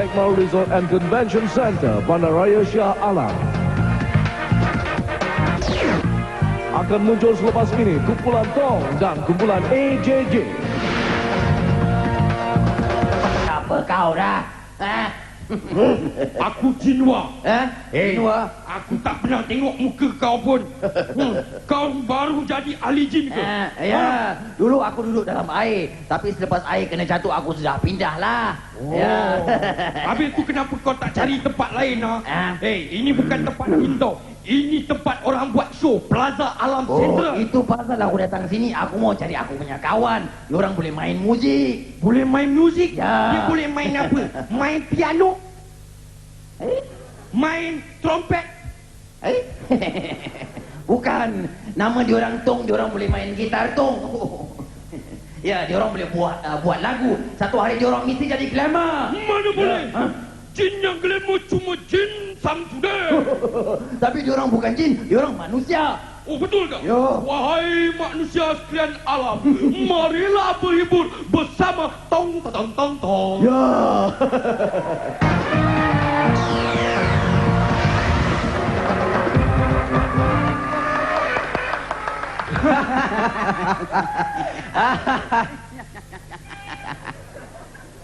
Ekmal Resort and Convention Center, Bandaraya Shah Alam. Akan muncul selepas ini kumpulan Tong dan kumpulan AJJ. Apa kau dah? Ha? Aku Jinwa. Ha? Eh, Jinwa? aku tak pernah tengok muka kau pun. Hmm, kau baru jadi ahli jin ke? Ha, ya, dulu aku duduk dalam air. Tapi selepas air kena jatuh, aku sudah pindah lah. Oh. Ya. Habis tu kenapa kau tak cari tempat lain ah? Ah. Eh, ini bukan tempat indoor. Ini tempat orang buat show Plaza Alam Oh, Central. itu pasal aku datang sini. Aku mau cari aku punya kawan. Diorang boleh main muzik. Boleh main muzik? Ya. Dia boleh main apa? Main piano? Eh? Main trompet? Eh? Bukan. Nama diorang Tong, diorang boleh main gitar Tong. ya, diorang boleh buat uh, buat lagu. Satu hari diorang mesti jadi glamour. Mana boleh? Ha? Jin yang glamour cuma jin Samsudin. Tapi diorang bukan jin, diorang manusia. Oh betul ke? Ya. Wahai manusia sekalian alam, marilah berhibur bersama tong tong tong tong. Ya.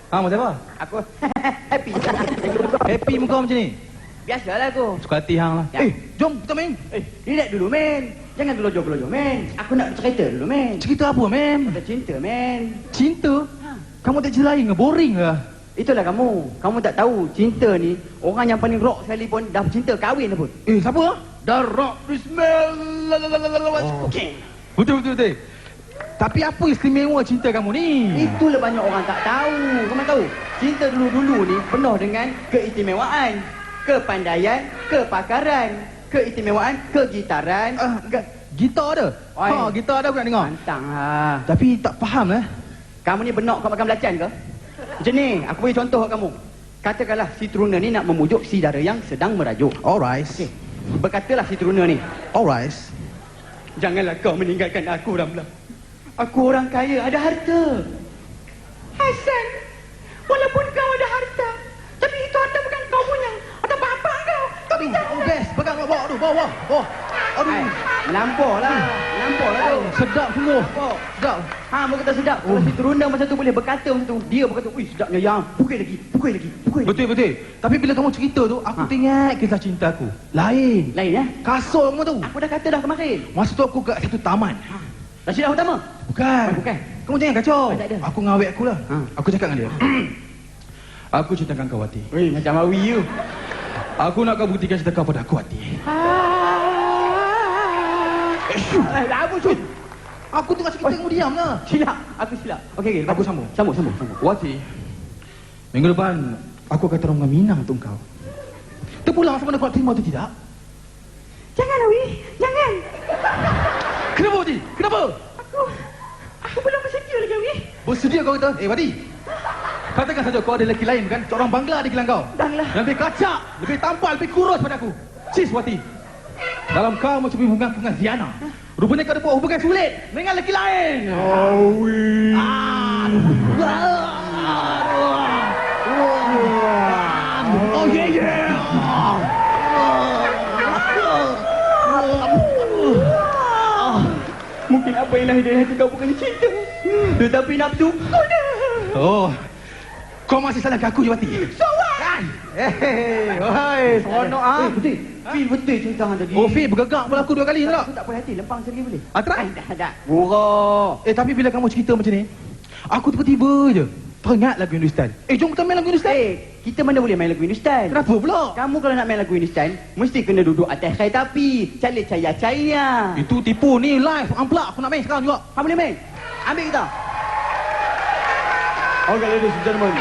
Ha, mau siapa? Aku happy. Happy muka macam ni. Biasalah aku. Suka hati hang lah. Ya. Eh, jom kita main. Eh, relax dulu, men. Jangan gelojoh-gelojoh, men. Aku nak cerita dulu, men. Cerita apa, mem? Ada cinta, men. Cinta? Kamu tak cerita lain ke? Boring ke? Itulah kamu. Kamu tak tahu cinta ni orang yang paling rock sekali pun dah cinta kahwin pun. Eh, siapa? Darok Bismillah. Okey. Betul, betul, betul. Tapi apa istimewa cinta kamu ni? Itulah banyak orang tak tahu. Kamu tahu? Cinta dulu-dulu ni penuh dengan keistimewaan, kepandaian, kepakaran, keistimewaan, kegitaran. Ah, ke... gitar ada? Oi. Ha, gitar ada aku nak dengar. Pantang ha. Tapi tak faham eh. Kamu ni benak kau makan belacan ke? Macam ni, aku bagi contoh kat kamu. Katakanlah si Truna ni nak memujuk si dara yang sedang merajuk. Alright. Okey. Berkatalah si Truna ni, Alright. Janganlah kau meninggalkan aku, Ramlah. Aku orang kaya, ada harta. Hasan, walaupun kau ada harta, tapi itu harta bukan kau punya. Atau bapak kau. Kau Aduh, oh best. Pegang bawa, bawa, aduh, bawa, bawa. Oh. Aduh. Ay, melampau lah. Melampau lah tu. Sedap sungguh. Melampau. Sedap. Ha, mau kata sedap. Kalau si Terundang masa tu boleh berkata masa tu, dia berkata, "Wih, sedapnya yang. Pukul lagi, pukul lagi, pukul lagi." Betul, betul. Tapi bila kamu cerita tu, aku Ha. teringat kisah cinta aku. Lain. Lain ya? Kasut kamu tu. Aku dah kata dah kemarin. Masa tu aku kat satu taman. Rashidah utama. Bukan. Oh, bukan. Kamu jangan kacau. Oh, tak ada. Aku ngawet aku lah. Ha. Aku cakap dengan dia. aku cintakan kau hati. Wih, macam awi you. Aku nak kau buktikan cinta kau pada aku hati. Eh, syuh. Eh, apa syuh? Aku tengah cerita kamu diam lah. Silap. Aku silap. Okey, okey. Aku sambung. Sambung, sambung, sambung. Wati. Minggu depan aku akan terung dengan Minang untuk kau. Terpulang sama ada kau terima atau tidak? Jangan, Awi. Jangan. Kenapa Wati? Kenapa? Aku... Aku belum bersedia lagi, Awi. Bersedia kau kata? Eh Wati. Katakan saja kau ada lelaki lain kan? Seorang Bangla di gelang kau. Bangla. Yang lebih kacak, lebih tampal, lebih kurus pada aku. Sis Wati. Dalam kau macam hubungan aku dengan Ziana. Rupanya kau ada buat hubungan sulit dengan lelaki lain. Awi. Oh Mungkin apa yang lahir dari hati kau bukan cinta. Tetapi nafsu kau dah. Oh. Kau masih salah aku je Wati. So what? Hei, oi, seronok ah. Eh, betul. Feel betul cerita hang tadi. Oh, Fi bergegak pula aku dua kali tak? Aku tak puas hati. Lempang sekali boleh? Ah, try. Eh, dah, dah. Eh, tapi bila kamu cerita macam ni, aku tiba-tiba je Pengat lagu Hindustan. Eh, jom kita main lagu Hindustan. Eh, kita mana boleh main lagu Hindustan? Kenapa pula? Kamu kalau nak main lagu Hindustan, mesti kena duduk atas kayu tapi, Cale caya caya. Itu tipu ni live. Amplak, aku nak main sekarang juga. Kamu boleh main? Ambil kita. Okay, ladies and gentlemen.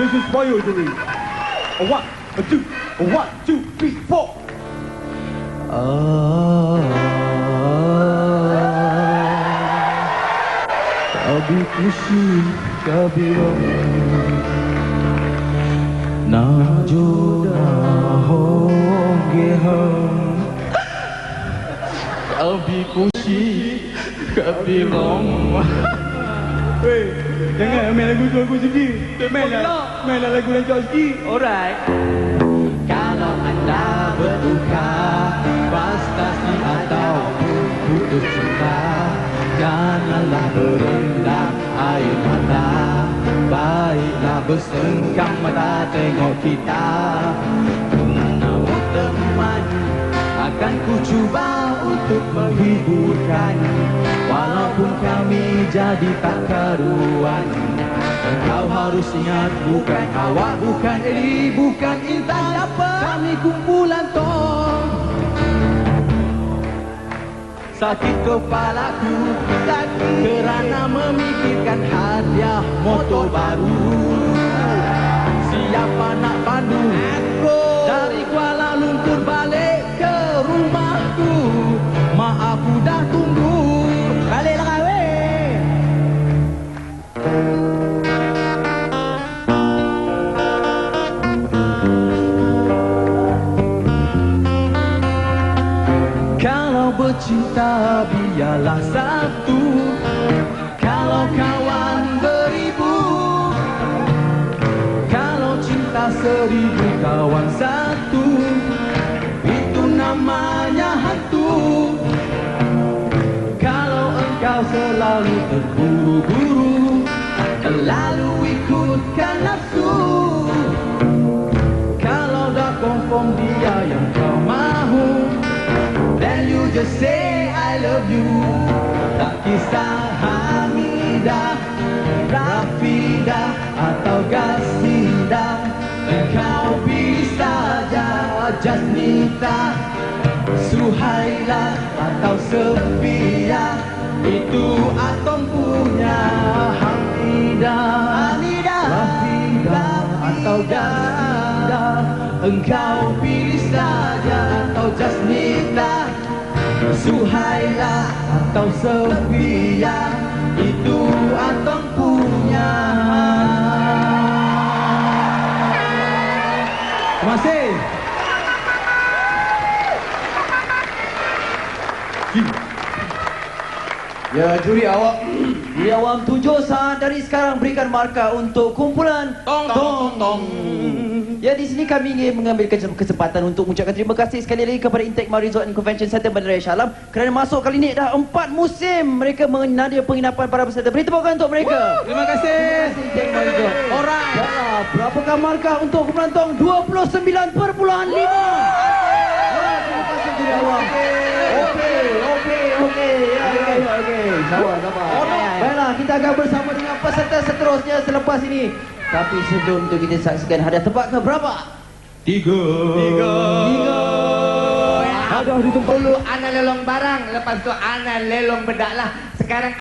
This is for you, A one, a two, a one, two, three, four. Ah. Uh... ना जो ना होंगे हम कभी खुशी कभी गम Weh, jangan main lagu tu aku sedih. Main lah, main lah lagu Rancak sikit. Alright. Kalau anda berduka, frustasi atau putus cinta, janganlah berendam Baiklah bersengkam mata tengok kita. Namun teman, akan ku cuba untuk menghiburkan. Walaupun kami jadi tak karuan Engkau harus ingat bukan awak, bukan Edi, bukan Intan. Siapa? Kami kumpulan tong. Sakit kepalaku dan kerana memikirkan hadiah motor baru Siapa nak pandu aku. Dari Kuala Lumpur balik ke rumahku. Mak aku dah tunggu Baliklah kahwin Kalau bercinta biarlah satu. Kalau kawan seribu kawan satu. Itu namanya hantu. Kalau engkau selalu terburu-buru Terlalu ikutkan nafsu. Kalau dah confirm dia yang kau mahu Then you just say I love you. Tak kisah Hamidah Rafidah Atau Gasidah Jasnita Suhaila Atau Sofia Itu Atom punya Hamidah Hamidah Rafidah Atau Gasidah Engkau pilih saja Atau Jasnita Suhaila Atau Sofia Itu Atom punya. Terima kasih. Ya juri awak Juri awam tujuh saat dari sekarang berikan markah untuk kumpulan Tong tong tong. Ya di sini kami ingin mengambil kesem- kesempatan untuk mengucapkan terima kasih sekali lagi kepada Intech Mar Resort and Convention Center Bandar Shah Alam kerana masuk kali ini dah empat musim mereka menadia penginapan para peserta. Beri tepukan untuk mereka. Terima kasih. Intech Mar Resort. Alright. Ya, berapakah markah untuk kumpulan Tong? 29.5. Ya, terima kasih juri awam. Okey. Sabar, sabar. Baiklah, kita akan bersama dengan peserta seterusnya selepas ini. Tapi sebelum itu kita saksikan hadiah tebak ke berapa? Tiga. Tiga. Ada di tempat Dulu ana lelong barang, lepas tu ana lelong bedak lah. Sekarang